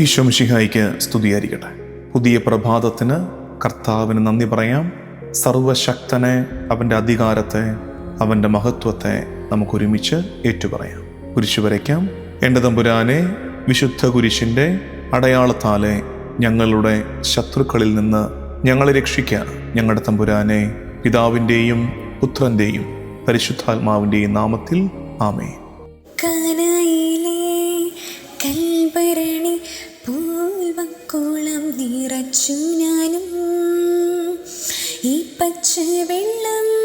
ഈശോമിഷിഹായിക്ക് സ്തുതിയായിരിക്കട്ടെ. പുതിയ പ്രഭാതത്തിന് കർത്താവിന് നന്ദി പറയാം. സർവശക്തനെ അവന്റെ അധികാരത്തെ അവന്റെ മഹത്വത്തെ നമുക്കൊരുമിച്ച് ഏറ്റുപറയാം. കുരിശു വരയ്ക്കാം. എന്റെ തമ്പുരാനെ വിശുദ്ധ കുരിശിന്റെ അടയാളത്താലെ ഞങ്ങളുടെ ശത്രുക്കളിൽ നിന്ന് ഞങ്ങളെ രക്ഷിക്കാൻ ഞങ്ങളുടെ തമ്പുരാനെ പിതാവിന്റെയും പുത്രന്റെയും പരിശുദ്ധാത്മാവിന്റെയും നാമത്തിൽ ആമേ പൂൽവക്കോളം നിറച്ചു ഞാനും. ഈ പച്ച വെള്ളം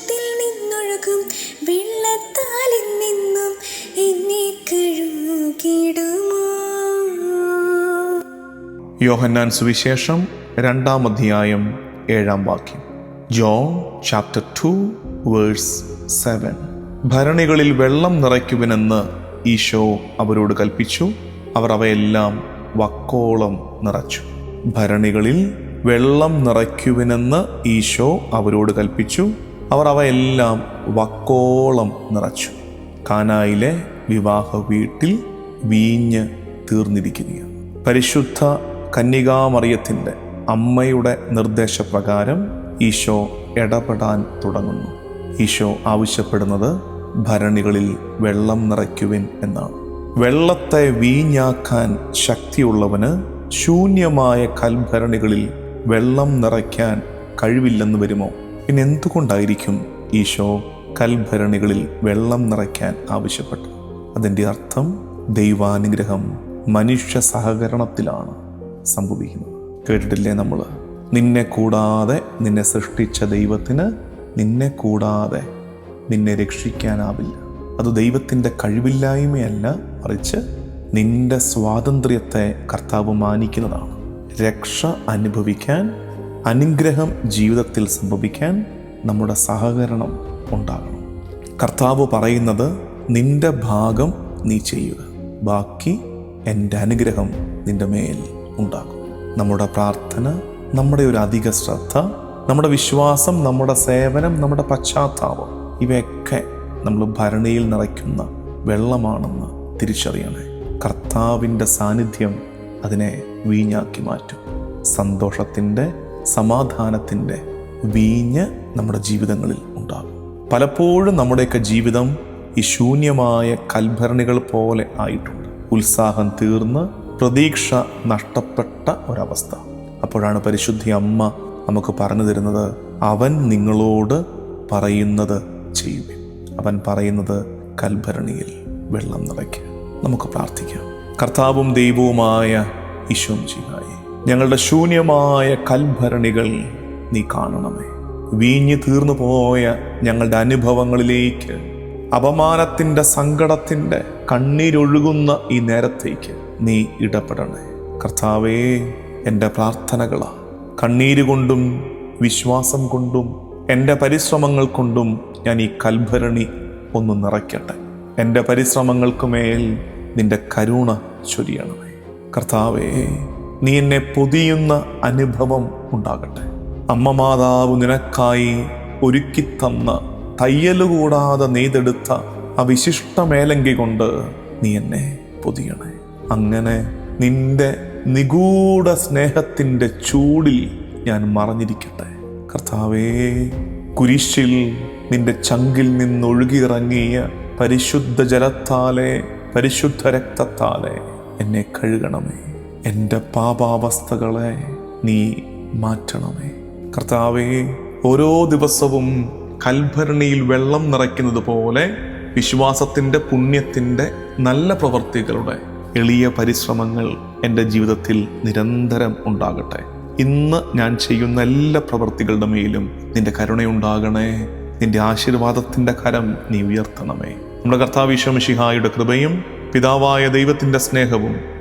പാർശ്വത്തിൽ നിന്നൊഴുകും. നിന്നും എന്നെ കഴുകിടുമോ യോഹന്നാൻ സുവിശേഷം രണ്ടാം അധ്യായം ഏഴാം വാക്യം. John chapter two verse seven. ഭരണികളിൽ വെള്ളം നിറയ്ക്കുവിനെന്ന് ഈശോ അവരോട് കൽപ്പിച്ചു. അവർ അവയെല്ലാം വക്കോളം നിറച്ചു. ഭരണികളിൽ വെള്ളം നിറയ്ക്കുവിനെന്ന് ഈശോ അവരോട് കൽപ്പിച്ചു. അവർ അവയെല്ലാം വക്കോളം നിറച്ചു. കാനായിലെ വിവാഹ വീട്ടിൽ വീഞ്ഞ് തീർന്നിരിക്കുകയാണ്. പരിശുദ്ധ കന്യകാമറിയത്തിന്റെ അമ്മയുടെ നിർദ്ദേശപ്രകാരം ഈശോ ഇടപെടാൻ തുടങ്ങുന്നു. ഈശോ ആവശ്യപ്പെടുന്നത് ഭരണികളിൽ വെള്ളം നിറയ്ക്കുവിൻ എന്നാണ്. വെള്ളത്തെ വീഞ്ഞാക്കാൻ ശക്തിയുള്ളവന് ശൂന്യമായ കൽഭരണികളിൽ വെള്ളം നിറയ്ക്കാൻ കഴിവില്ലെന്ന് വരുമോ? പിന്നെ എന്തുകൊണ്ടായിരിക്കും ഈശോ കൽഭരണികളിൽ വെള്ളം നിറയ്ക്കാൻ ആവശ്യപ്പെട്ടത്? അതിന്റെ അർത്ഥം ദൈവാനുഗ്രഹം മനുഷ്യ സഹകരണത്തിലാണ് സംഭവിക്കുന്നത്. കേട്ടിട്ടില്ലേ നമ്മൾ നിന്നെ കൂടാതെ നിന്നെ സൃഷ്ടിച്ച ദൈവത്തിന് നിന്നെ കൂടാതെ നിന്നെ രക്ഷിക്കാനാവില്ല. അത് ദൈവത്തിന്റെ കഴിവില്ലായ്മയല്ല മറിച്ച് നിന്റെ സ്വാതന്ത്ര്യത്തെ കർത്താവ് മാനിക്കുന്നതാണ്. രക്ഷ അനുഭവിക്കാൻ അനുഗ്രഹം ജീവിതത്തിൽ സംഭവിക്കാൻ നമ്മുടെ സഹകരണം ഉണ്ടാകണം. കർത്താവ് പറയുന്നത് നിന്റെ ഭാഗം നീ ചെയ്യുക. ബാക്കി എന്റെ അനുഗ്രഹം നിന്റെ മേൽ ഉണ്ടാകും. നമ്മുടെ പ്രാർത്ഥന നമ്മുടെ ഒരു അധിക ശ്രദ്ധ നമ്മുടെ വിശ്വാസം നമ്മുടെ സേവനം നമ്മുടെ പശ്ചാത്താപം ഇവയൊക്കെ നമ്മൾ ഭരണിയിൽ നിറയ്ക്കുന്ന വെള്ളമാണെന്ന് തിരിച്ചറിയണേ. കർത്താവിന്റെ സാന്നിധ്യം അതിനെ വീഞ്ഞാക്കി മാറ്റും. സന്തോഷത്തിന്റെ സമാധാനത്തിന്റെ വീഞ്ഞ് നമ്മുടെ ജീവിതങ്ങളിൽ ഉണ്ടാകും. പലപ്പോഴും നമ്മുടെയൊക്കെ ജീവിതം ഈ ശൂന്യമായ കൽഭരണികൾ പോലെ ആയിട്ടുണ്ട്. ഉത്സാഹം തീർന്ന് പ്രതീക്ഷ നഷ്ടപ്പെട്ട ഒരവസ്ഥ. അപ്പോഴാണ് പരിശുദ്ധി അമ്മ നമുക്ക് പറഞ്ഞു തരുന്നത് അവൻ നിങ്ങളോട് പറയുന്നത് ചെയ്യുവിൻ. അവൻ പറയുന്നത് കൽഭരണിയിൽ വെള്ളം നിറയ്ക്കുക നമുക്ക് പ്രാർത്ഥിക്കാം. കർത്താവും ദൈവവുമായ ഈശോം ചെയ്യായി ഞങ്ങളുടെ ശൂന്യമായ കൽഭരണികൾ നീ കാണണമേ. വീഞ്ഞു തീർന്നു പോയ ഞങ്ങളുടെ അനുഭവങ്ങളിലേക്ക് അപമാനത്തിന്റെ സങ്കടത്തിന്റെ കണ്ണീരൊഴുകുന്ന ഈ നേരത്തേക്ക് നീ ഇടപെടണേ. കർത്താവേ എന്റെ പ്രാർത്ഥനകളാ. കണ്ണീര് കൊണ്ടും വിശ്വാസം കൊണ്ടും എന്റെ പരിശ്രമങ്ങൾ കൊണ്ടും ഞാൻ ഈ കൽഭരണി ഒന്ന് നിറയ്ക്കട്ടെ. എന്റെ പരിശ്രമങ്ങൾക്ക് മേൽ നിന്റെ കരുണ ചൊരിയണമേ. കർത്താവേ നീ എന്നെ പൊതിയുന്ന അനുഭവം ഉണ്ടാകട്ടെ. അമ്മ മാതാവ് നിനക്കായി ഒരുക്കി തന്ന തയ്യൽ തയ്യലുകൂടാതെ നെയ്തെടുത്ത ആ വിശിഷ്ട മേലങ്കി കൊണ്ട് നീ എന്നെ പൊതിയണേ. അങ്ങനെ നിന്റെ നിഗൂഢ സ്നേഹത്തിന്റെ ചൂടിൽ ഞാൻ മറഞ്ഞിരിക്കട്ടെ. കർത്താവേ കുരിശിൽ നിന്റെ ചങ്കിൽ നിന്നൊഴുകിയിറങ്ങിയ പരിശുദ്ധ ജലത്താലെ പരിശുദ്ധ രക്തത്താലെ എന്നെ കഴുകണമേ. എന്റെ പാപാവസ്ഥകളെ നീ മാറ്റണമേ. കർത്താവേ ഓരോ ദിവസവും കൽഭരണിയിൽ വെള്ളം നിറയ്ക്കുന്നത് പോലെ വിശ്വാസത്തിന്റെ പുണ്യത്തിന്റെ നല്ല പ്രവർത്തികളുടെ എളിയ പരിശ്രമങ്ങൾ എന്റെ ജീവിതത്തിൽ നിരന്തരം ഉണ്ടാകട്ടെ. ഇന്ന് ഞാൻ ചെയ്യുന്ന എല്ലാ പ്രവർത്തികളുടെ മേലും നിന്റെ കരുണയുണ്ടാകണേ. നിന്റെ ആശീർവാദത്തിന്റെ കരം നീ ഉയർത്തണമേ. നമ്മുടെ കർത്താവിശ്വമിഷിഹായുടെ കൃപയും പിതാവായ ദൈവത്തിന്റെ സ്നേഹവും